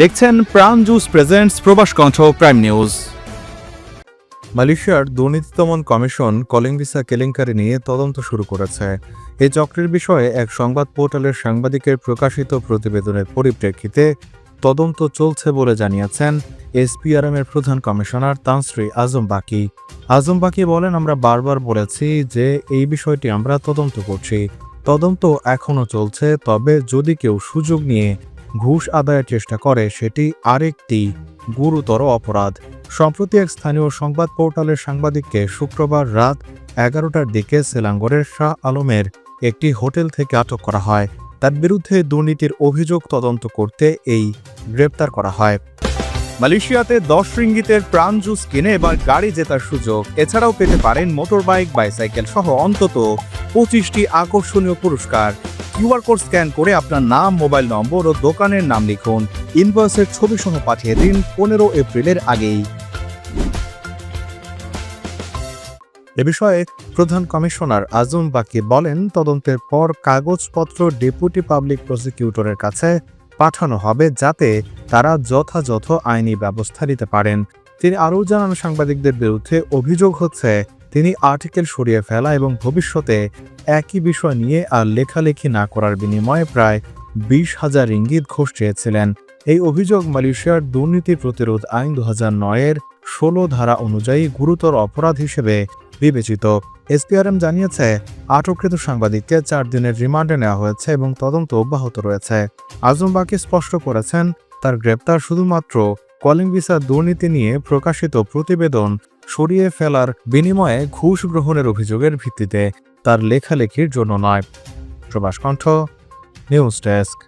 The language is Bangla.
দেখছেন প্রাণ জুস প্রেজেন্টস প্রবাস কণ্ঠ প্রাইম নিউজ মালয়েশিয়ার দুর্নীতি দমন কমিশন কলিং ভিসা কেলেঙ্কারি নিয়ে তদন্ত শুরু করেছে। এই চক্রের বিষয়ে এক সংবাদ পোর্টালের সাংবাদিকের প্রকাশিত প্রতিবেদনের পরিপ্রেক্ষিতে তদন্ত চলছে বলে জানিয়েছেন এসপিআরএম এর প্রধান কমিশনার তানশ্রী আজম বাকি আজম বাকি বলেন, আমরা বারবার বলেছি যে এই বিষয়টি আমরা তদন্ত করছি। তদন্ত এখনও চলছে, তবে যদি কেউ সুযোগ নিয়ে ঘুষ আদায়ের চেষ্টা করে, সেটি আরেকটি গুরুতর অপরাধ। সম্প্রতি এক স্থানীয় সংবাদ পোর্টালের সাংবাদিককে শুক্রবার রাত এগারোটার দিকে সেলাঙ্গরের শাহ আলমের একটি হোটেল থেকে আটক করা হয়। তার বিরুদ্ধে দুর্নীতির অভিযোগ তদন্ত করতে এই গ্রেপ্তার করা হয়। মালয়েশিয়াতে দশ রিঙ্গিতের প্রাণ জুস কিনে এবার গাড়ি জেতার সুযোগ। এছাড়াও পেতে পারেন মোটরবাইক, বাইসাইকেল সহ অন্তত পঁচিশটি আকর্ষণীয় পুরস্কার। কিউআর কোড স্ক্যান করে আপনার নাম, মোবাইল নম্বর ও দোকানের নাম লিখুন। ইনভয়েসের ছবি সহ পাঠিয়ে দিন পনেরো এপ্রিলের আগেই। এ বিষয়ে প্রধান কমিশনার আজম বাকি বলেন, তদন্তের পর কাগজপত্র ডেপুটি পাবলিক প্রসিকিউটরের কাছে পাঠানো হবে যাতে তারা যথাযথ আইনি ব্যবস্থা নিতে পারেন। তিনি আরও জানান, সাংবাদিকদের বিরুদ্ধে অভিযোগ হচ্ছে তিনি আর্টিকেল সরিয়ে ফেলা এবং ভবিষ্যতে একই বিষয় নিয়ে আর লেখালেখি না করার বিনিময়ে প্রায় বিশ হাজার ইঙ্গিত ঘোষ চেয়েছিলেন। এই অভিযোগ মালয়েশিয়ার দুর্নীতি প্রতিরোধ আইন দু হাজার নয়ের ষোলো ধারা অনুযায়ী গুরুতর অপরাধ হিসেবে বিবেচিত। এসপিআরএম জানিয়েছে, আটককৃত সাংবাদিককে চার দিনের রিমান্ডে নেওয়া হয়েছে এবং তদন্ত অব্যাহত রয়েছে। আজম বাকি স্পষ্ট করেছেন, তার গ্রেপ্তার শুধুমাত্র কলিং ভিসা দুর্নীতি নিয়ে প্রকাশিত প্রতিবেদন সরিয়ে ফেলার বিনিময়ে ঘুষ গ্রহণের অভিযোগের ভিত্তিতে তার লেখালেখির জন্য নয়। প্রবাস কণ্ঠ, নিউজ ডেস্ক।